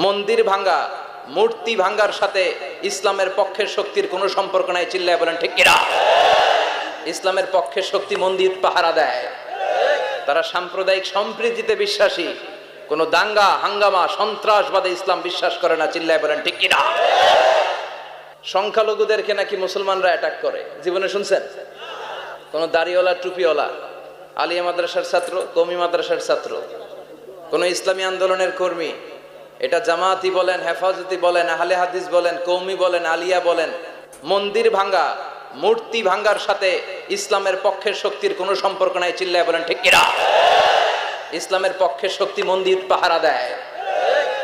মন্দির ভাঙ্গা, মূর্তি ভাঙ্গার সাথে ইসলামের পক্ষের শক্তির কোনো সম্পর্ক নাই, চিল্লায় বলেন, ঠিক কিনা? ইসলামের পক্ষের শক্তি মন্দির পাহারা দেয়। তারা সাম্প্রদায়িক সম্প্রীতিতে বিশ্বাসী। কোনো দাঙ্গা, হাঙ্গামা, সন্ত্রাসবাদে ইসলাম বিশ্বাস করে না, চিল্লায় বলেন, ঠিক কিনা? সংখ্যালঘুদেরকে নাকি মুসলমানরা অ্যাটাক করে? জীবনে শুনছেন? কোন দাড়িওয়ালা, টুপিওয়ালা, আলিয়া মাদ্রাসার ছাত্র, কমি মাদ্রাসার ছাত্র, কোন ইসলামী আন্দোলনের কর্মী এটা জামাতি বলেন, হেফাজতি বলেন, আহলে হাদিস বলেন, কৌমি বলেন, আলিয়া বলেন, মন্দির ভাঙ্গা, মূর্তি ভাঙ্গার সাথে ইসলামের পক্ষের শক্তির কোনো সম্পর্ক নাই, চিল্লায় বলেন, ঠিক কিনা? ইসলামের পক্ষের শক্তি মন্দির পাহারা দেয়।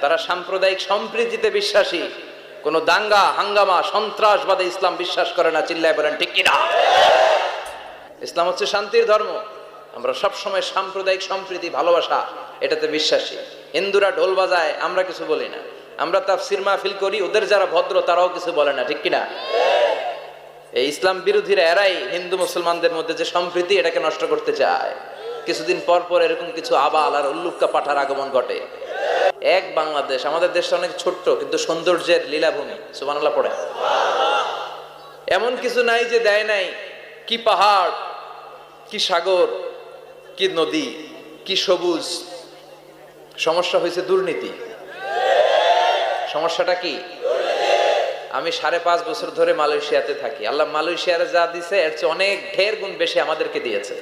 তারা সাম্প্রদায়িক সম্প্রীতিতে বিশ্বাসী। কোন দাঙ্গা, হাঙ্গামা, সন্ত্রাসবাদে ইসলাম বিশ্বাস করে না, চিল্লায় বলেন, ঠিক কিনা? ইসলাম হচ্ছে শান্তির ধর্ম। আমরা সবসময় সাম্প্রদায়িক সম্প্রীতি, ভালোবাসা, এটাতে বিশ্বাসী। হিন্দুরা ঢোল বাজায়, আমরা কিছু বলি না। আমরা তাফসির মাহফিল করি, ওদের যারা ভদ্র, তারাও কিছু বলে না, ঠিক কিনা? এই ইসলাম বিরোধীরা এরাই হিন্দু মুসলমানদের মধ্যে যে সম্প্রীতি এটাকে নষ্ট করতে চায়। কিছুদিন পর পর এরকম কিছু আবাল আর উল্লুক্কা পাঠার আগমন ঘটে। এক বাংলাদেশ, আমাদের দেশটা অনেক ছোট্ট, কিন্তু সৌন্দর্যের লীলাভূমি সুবানাল্লাহ পড়ে। এমন কিছু নাই যে দেয় নাই। কি পাহাড়, কি সাগর, কি নদী, কি সবুজ সমস্যা হয়েছে দুর্নীতি। সমস্যাটা কি? আমি সাড়ে পাঁচ বছর ধরে মালয়েশিয়াতে থাকি। আল্লাহ মালয়েশিয়ার যা দিছে, এর চেয়ে অনেক ঢের গুণ বেশি আমাদেরকে দিয়েছে।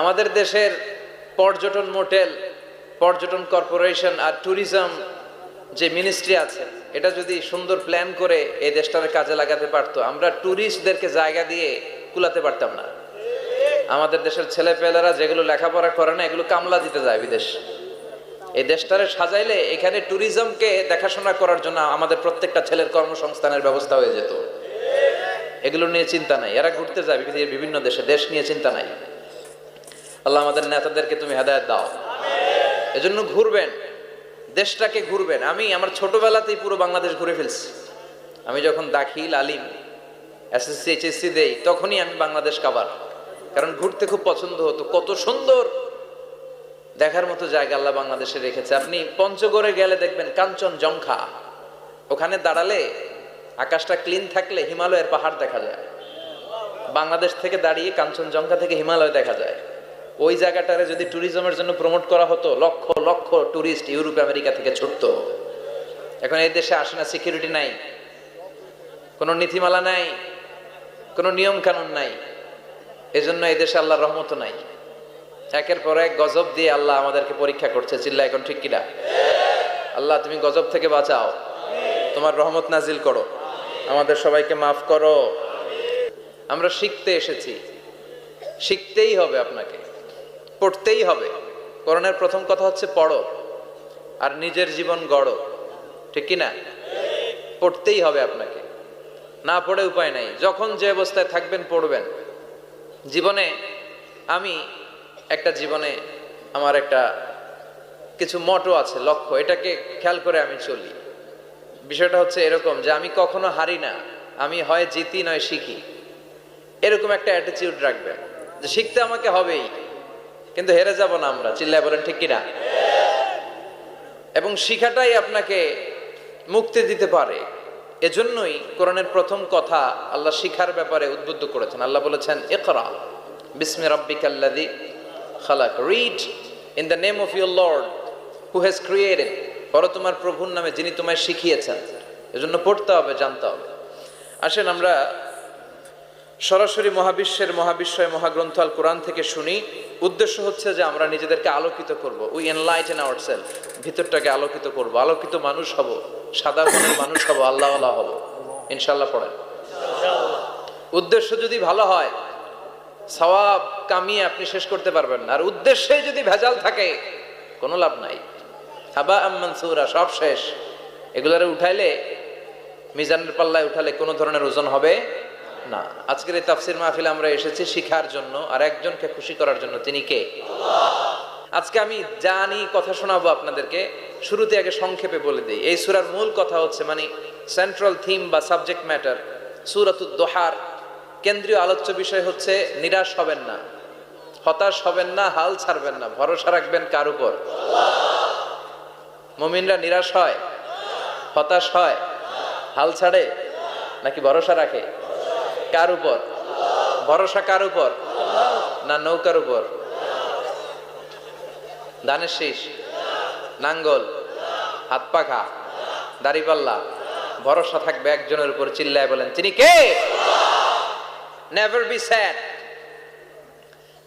আমাদের দেশের পর্যটন মোটেল, পর্যটন কর্পোরেশন আর ট্যুরিজম যে মিনিস্ট্রি আছে, এটা যদি সুন্দর প্ল্যান করে এই দেশটাকে কাজে লাগাতে পারতো, আমরা ট্যুরিস্টদেরকে জায়গা দিয়ে কুলাতে পারতাম না। আমাদের দেশের ছেলেপেলেরা যেগুলো লেখাপড়া করে না, এগুলো কামলা দিতে যায় বিদেশ। এই দেশটারে সাজাইলে এখানে ট্যুরিজমকে দেখাশোনা করার জন্য আমাদের প্রত্যেকটা ছেলের কর্মসংস্থানের ব্যবস্থা হয়ে যেত। এগুলো নিয়ে চিন্তা নাই। এরা ঘুরতে যায় পৃথিবীর বিভিন্ন দেশে। দেশ নিয়ে চিন্তা নাই। আল্লাহ আমাদের নেতাদেরকে তুমি হেদায়ত দাও। এজন্য ঘুরবেন। দেশটাকে ঘুরবেন। আমি আমার ছোটবেলাতেই পুরো বাংলাদেশ ঘুরে ফেলছি। আমি যখন দাখিল আলিম, এসএসসি, এইচএসসি দেই, তখনই আমি বাংলাদেশ কাবার কারণ ঘুরতে খুব পছন্দ হতো। কত সুন্দর দেখার মতো জায়গা আল্লাহ বাংলাদেশে রেখেছে। আপনি পঞ্চগড়ে গেলে দেখবেন কাঞ্চন জংখা ওখানে দাঁড়ালে আকাশটা ক্লিন থাকলে হিমালয়ের পাহাড় দেখা যায়। বাংলাদেশ থেকে দাঁড়িয়ে কাঞ্চনজঙ্ঘা থেকে হিমালয় দেখা যায়। ওই জায়গাটারে যদি ট্যুরিজমের জন্য প্রমোট করা হতো, lakh lakh tourist Europe, America থেকে ছুটতো। এখন এই দেশে আসে না সিকিউরিটি নাই। কোনো নীতিমালা নাই। কোনো নিয়ম কানুন নাই। এজন্য এই দেশে আল্লাহর রহমত নাই। একের পর এক গজব দিয়ে আল্লাহ আমাদেরকে পরীক্ষা করছে চিল্লা এখন ঠিক কিনা? আল্লাহ, তুমি গজব থেকে বাঁচাও। তোমার রহমত নাজিল করো। আমাদের সবাইকে মাফ করো। আমরা শিখতে এসেছি। শিখতেই হবে আপনাকে। পড়তেই হবে। করোনার প্রথম কথা হচ্ছে পড়ো। আর নিজের জীবন গড়ো। ঠিক কি না পড়তেই হবে আপনাকে। না পড়ে উপায় নাই। যখন যে অবস্থায় থাকবেন, পড়বেন। জীবনে আমি একটা জীবনে আমার একটা কিছু মটো আছে, লক্ষ্য। এটাকে খেয়াল করে আমি চলি। বিষয়টা হচ্ছে এরকম যে আমি কখনো হারি না, আমি হয় জিতি নয় শিখি। এরকম একটা অ্যাটিচিউড রাখবেন যে শিখতে আমাকে হবেই, কিন্তু হেরে যাব না আমরা। চিল্লায় বলেন, ঠিক কিনা? এবং শিখাটাই আপনাকে মুক্তি দিতে পারে। এজন্যই কোরআনের প্রথম কথা আল্লাহ শিখার ব্যাপারে উদ্বুদ্ধ করেছেন। আল্লাহ বলেছেন, ইকরা বিসমি রাব্বিকাল্লাযী খালাক। Read in the name of your lord who has created পর তোমার প্রভুর নামে যিনি তোমায় শিখিয়েছেন। এজন্য পড়তে হবে, জানতে হবে। আসেন আমরা সরাসরি মহাবিশ্বের মহাবিশ্বয় মহাগ্রন্থ আল কোরআন থেকে শুনি। উদ্দেশ্য হচ্ছে যে আমরা নিজেদেরকে আলোকিত করব। উই এনলাইটেন আওয়ার সেলফ ভিতরটাকে আলোকিত করব। আলোকিত মানুষ হব। সাদা মনের মানুষ হব। আল্লাহ আল্লাহ হব। ইনশাল্লাহ পড়েন। উদ্দেশ্য যদি ভালো হয়, সওয়াব কামিয়ে আপনি শেষ করতে পারবেন না। আর উদ্দেশ্যে যদি ভেজাল থাকে, কোনো লাভ নাই। হাবা আম্মান সুরা সব শেষ। এগুলারে উঠাইলে, মিজানের পাল্লায় উঠালে কোনো ধরনের ওজন হবে না। আজকের এই তাফসির মাহফিল আমরা এসেছি শিখার জন্য, আর একজনকে খুশি করার জন্য। তিনি কে? আজকে আমি জানি, কথা শোনাবো আপনাদেরকে। শুরুতে আগে সংক্ষেপে বলে দিই। এই সুরার মূল কথা হচ্ছে মানে সেন্ট্রাল থিম বা সাবজেক্ট ম্যাটার সুরাতুদ দোহার কেন্দ্রীয় আলোচ্য বিষয় হচ্ছে, নিরাশ হবেন না। হতাশ হবেন না, হাল ছাড়বেন না, ভরসা রাখবেন কার উপর? মমিনরা নিরাশ হয়? হতাশ হয়? হাল ছাড়ে? নাকি ভরসা রাখে? কার উপর? ভরসা কার উপর? না নৌকার উপর? ধানের শীষ? নাঙ্গল? হাত পাখা? দাড়িপাল্লা? ভরসা থাকবে একজনের উপর, চিল্লায় বলেন, তিনি কে? Never be sad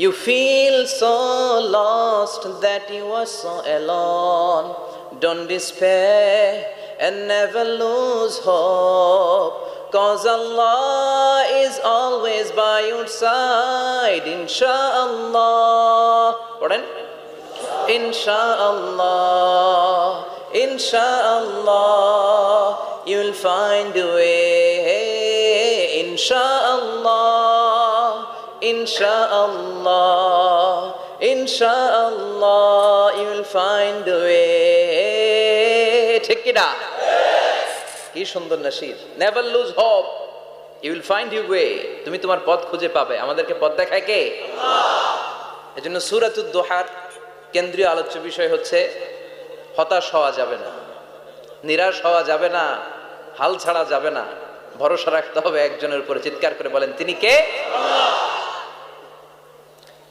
You feel so lost that you are so alone. Don't despair and never lose hope. Cause Allah is always by your side. Insha'Allah. Pardon? Insha'Allah. Insha'Allah. You'll find a way. Insha'Allah. Insha'Allah, Insha'Allah, you'll find a way. ঠিক কিনা কি সুন্দর Nasir. Never lose hope you will find you way তুমি তোমার পথ খুঁজে পাবে। আমাদেরকে পথ দেখায় কে? এই জন্য সুরাতুদ দোহার কেন্দ্রীয় আলোচ্য বিষয় হচ্ছে হতাশ হওয়া যাবে না নিরাশ হওয়া যাবে না হাল ছাড়া যাবে না। ভরসা রাখতে হবে একজনের উপরে। চিৎকার করে বলেন তিনি কে?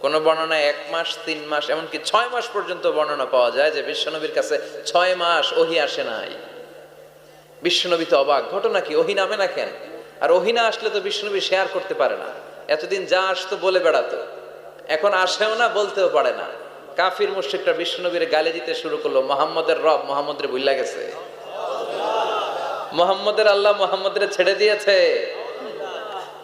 কোন বর্ণনায় এক মাস, তিন মাস, এমনকি ছয় মাস পর্যন্ত বর্ণনা পাওয়া যায় যে বিশ্বনবীর কাছে ছয় মাস ওহি আসে নাই। বিশ্বনবী তো অবাক, ঘটনা কি? ওহি নামে না কেন? আর ওহি না আসলে তো বিশ্বনবী শেয়ার করতে পারে না। এতদিন যা আসতো বলে বেড়াতো। এখন আসেও না, বলতেও পারে না। কাফির মুশ্রিকটা বিশ্বনবীর গালে দিতে শুরু করল, মোহাম্মদের রব মোহাম্মদের বুল্লা গেছে। মোহাম্মদের আল্লাহ মোহাম্মদের ছেড়ে দিয়েছে।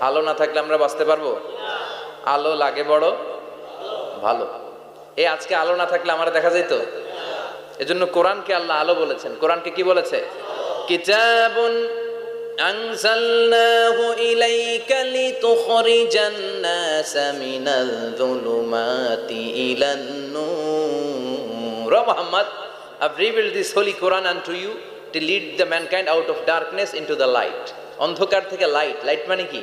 আলো না থাকলে আমরা বাঁচতে পারবো আলো লাগে বড় ভালো এই আজকে আলো না থাকলে আমার দেখা যেত এজন্য কোরআনকে আল্লাহ আলো বলেছেন কোরআনকে কি বলেছে কিতাবুন أنزلناه إليك لتخرج الناس من الظلمات إلى النور Oh Muhammad, I've revealed this holy Quran unto you to lead the mankind out of darkness into the light. অন্ধকার থেকে লাইট লাইট মানে কি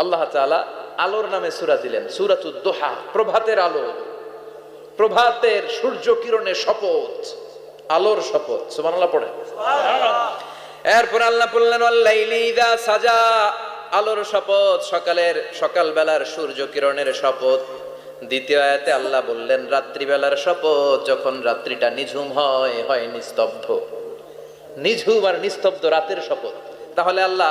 আল্লাহ তাআলা আলোর নামে সূরা দিলেন সূরাতুদ দোহা প্রভাতের আলো। প্রভাতের সূর্য কিরণের শপথ আলোর শপথ। সুবহানাল্লাহ পড়ে। এরপর আল্লাহ বললেন সাজা। আলোর শপথ সকালের সকালবেলার সূর্য কিরণের শপথ। দ্বিতীয় আয়াতে আল্লাহ বললেন রাত্রিবেলার শপথ যখন রাত্রিটা নিঝুম হয় হয় নিস্তব্ধ। নিঝুম আর নিস্তব্ধ রাতের শপথ। তাহলে আল্লাহ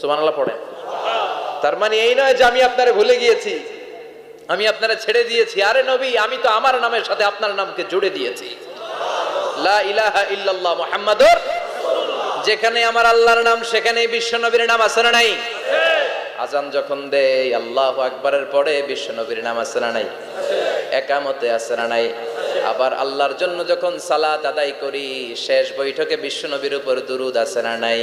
সুবহানাল্লাহ পড়েন তার মানে এই নয় যে আমি আপনারে ভুলে গিয়েছি, আমি আপনারা ছেড়ে দিয়েছি। আরে নবী, আমি তো আমার নামের সাথে আপনার নামকে জুড়ে দিয়েছি। যেখানে আমার আল্লাহর নাম, সেখানেই বিশ্ব নবীর নাম আছে না নাই? আজান যখন দেয়, আল্লাহ আকবরের পরে বিশ্ব নবীর নাম আছে না নাই? একামতে আছে না নাই? আবার আল্লাহর জন্য যখন সালাত আদায় করি, শেষ বৈঠকে বিশ্ব নবীর উপর দুরুদ আছে না নাই?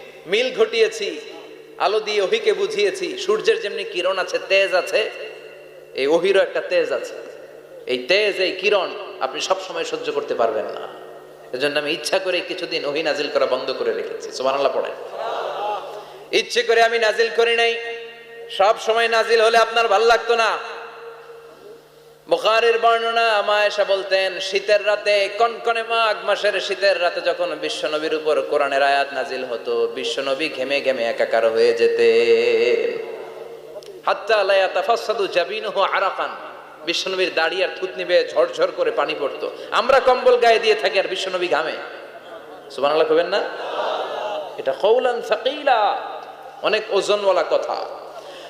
মিল ঘটিয়েছি, আলো দিয়ে ওহিকে বুঝিয়েছি, সূর্যের যেমনি কিরণ আছে, তেজ আছে, এই ওহিরও একটা তেজ আছে। এই তেজ, এই কিরণ আপনি সব সময় সহ্য করতে পারবেন না। এজন্য আমি ইচ্ছা করে কিছুদিন ওহি নাজিল করা বন্ধ করে রেখেছি। সুবহানাল্লাহ পড়ে ইচ্ছে করে আমি নাজিল করি নাই। সব সময় নাজিল হলে আপনার ভালো লাগতো না। বুখারীর বর্ণনা মায়েশা বলতেন, শীতের রাতে, কনকনে মাঘ মাসের শীতের রাতে যখন বিশ্বনবীর উপর কোরআনের আয়াত নাজিল হতো, বিশ্বনবী ঘেমে ঘেমে একাকার হয়ে যেতে হাত্তা লায়া তাফাসাদু জাবিনুহু আরাকান। বিশ্বনবীর দাড়ি আর থুতনি বেয়ে ঝরঝর করে পানি পড়তো। আমরা কম্বল গায়ে দিয়ে থাকি আর বিশ্বনবী ঘামে। সুবহানাল্লাহ কবেন না? এটা কৌলান সাকিলা। অনেক ওজনওয়ালা কথা।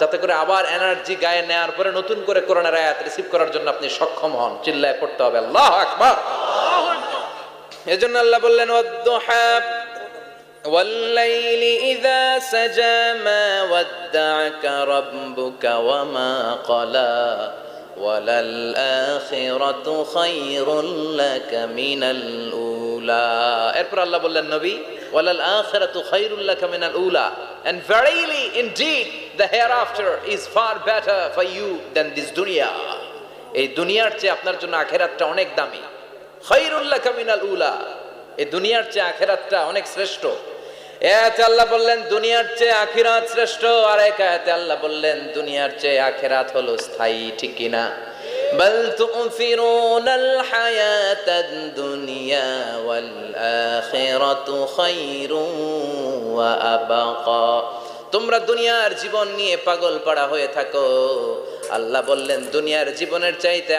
যাতে করে আবার এনার্জি গায়ে নেওয়ার পরে নতুন করে কোরআনের আয়াত রিসিভ করার জন্য আপনি সক্ষম হন চিল্লায় পড়তে হবে আল্লাহ আকবার এজন্য আল্লাহ বললেন ওয়াদ্দুহা والليل إذا سجى ما ودعك ربك وما قلى وللآخرة خير لك من الأولى এরপর আল্লাহ বললেন নবী ওয়ালাল আখিরাতু খায়রুল লাকা মিনাল উলা and verily, indeed, the hereafter is far better for you than this dunya. এই দুনিয়ার চেয়ে আপনার জন্য আখেরাতটা অনেক দামি। খায়রুল লাকা মিনাল উলা এই দুনিয়ার চেয়ে আখেরাতটা অনেক শ্রেষ্ঠ। এতে আল্লাহ বললেন, দুনিয়ার চেয়ে আখিরাত শ্রেষ্ঠ। আর এক আয়াতে আল্লাহ বললেন, দুনিয়ার চেয়ে আখেরাত হলো স্থায়ী ঠিক কিনা بل تؤثرون الحياة الدنيا والآخرة خير وأبقى তোমরা দুনিয়ার জীবন নিয়ে পাগল পাড়া হয়ে থাকো আল্লাহ বললেন দুনিয়ার জীবনের চাইতে